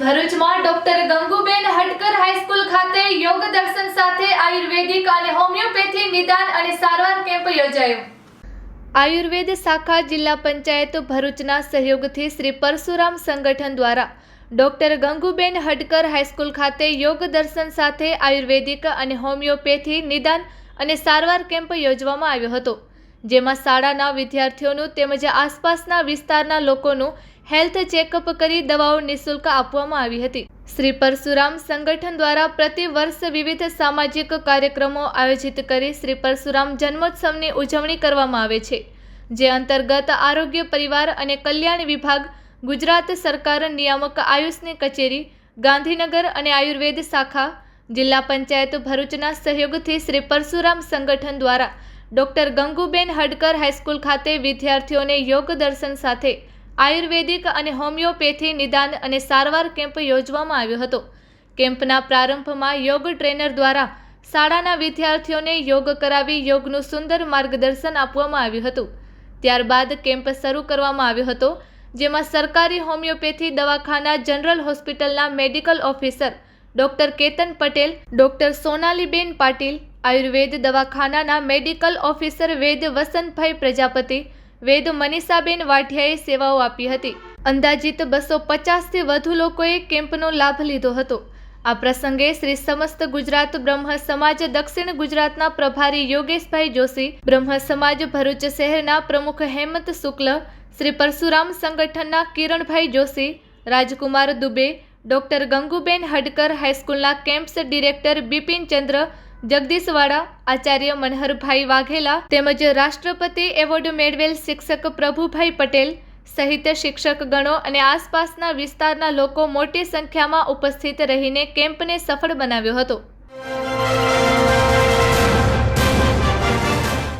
ભરૂચમાં doctor ગંગુબેન હટકર high school ખાતે યોગ દર્શન સાથે આયુર્વેદિક અને હોમિયોપેથી નિદાન અને સારવાર કેમ્પ યોજાયો. આયુર્વેદ શાખા જિલ્લા પંચાયત ભરૂચના સહયોગથી શ્રી પરશુરામ સંગઠન દ્વારા ડોક્ટર ગંગુબેન હડકર હાઈસ્કૂલ ખાતે યોગ દર્શન સાથે આયુર્વેદિક અને હોમિયોપેથી નિદાન અને સારવાર કેમ્પ યોજવામાં આવ્યો હતો. જેમાં શાળાના વિદ્યાર્થીઓનું તેમજ આસપાસના વિસ્તારના લોકોનું હેલ્થ ચેકઅપ કરી દવાઓ નિઃશુલ્ક આપવામાં આવી હતી. શ્રી પરશુરામ સંગઠન દ્વારા પ્રતિ વર્ષ વિવિધ સામાજિક કાર્યક્રમો આયોજિત કરી શ્રી પરશુરામ જન્મોત્સવની ઉજવણી કરવામાં આવે છે, જે અંતર્ગત આરોગ્ય પરિવાર અને કલ્યાણ વિભાગ, ગુજરાત સરકાર નિયામક આયુષની કચેરી, ગાંધીનગર અને આયુર્વેદ શાખા, જિલ્લા પંચાયત ભરૂચના સહયોગથી શ્રી પરશુરામ સંગઠન દ્વારા ડોક્ટર ગંગુબેન હડકર હાઈસ્કૂલ ખાતે વિદ્યાર્થીઓને યોગ દર્શન સાથે આયુર્વેદિક અને હોમિયોપેથી નિદાન અને સારવાર કેમ્પ યોજવામાં આવ્યો હતો. કેમ્પના પ્રારંભમાં યોગ ટ્રેનર દ્વારા શાળાના વિદ્યાર્થીઓને યોગ કરાવી યોગનું સુંદર માર્ગદર્શન આપવામાં આવ્યું હતું. ત્યારબાદ કેમ્પ શરૂ કરવામાં આવ્યો હતો, જેમાં સરકારી હોમિયોપેથી દવાખાના જનરલ હોસ્પિટલના medical officer doctor Ketan Patel, doctor Sonaliben Patil Ayurved દવાખાનાના medical officer વેદ વસંતભાઈ પ્રજાપતિ, વેદ મનીષાબેન વાઢિયાએ સેવાઓ આપી હતી. અંદાજિત બસો પચાસથી વધુ લોકોએ કેમ્પનો લાભ લીધો હતો. આ પ્રસંગે શ્રી સમસ્ત ગુજરાત બ્રહ્મ સમાજ, દક્ષિણ ગુજરાતના પ્રભારી યોગેશભાઈ જોશી, બ્રહ્મ સમાજ ભરૂચ શહેરના પ્રમુખ હેમંત શુક્લ, શ્રી પરશુરામ સંગઠનના કિરણભાઈ જોશી, રાજકુમાર દુબે, ડોક્ટર ગંગુબેન હડકર હાઈસ્કૂલના કેમ્પ્સ ડિરેક્ટર બિપિન ચંદ્ર જગદીશવાડા આચાર્ય મનહરભાઈ વાઘેલા તેમજ રાષ્ટ્રપતિ એવોર્ડ મેળવેલ શિક્ષક પ્રભુભાઈ પટેલ સહિત શિક્ષક ગણો અને આસપાસના વિસ્તારના લોકો મોટી સંખ્યામાં ઉપસ્થિત રહીને કેમ્પને સફળ બનાવ્યો હતો.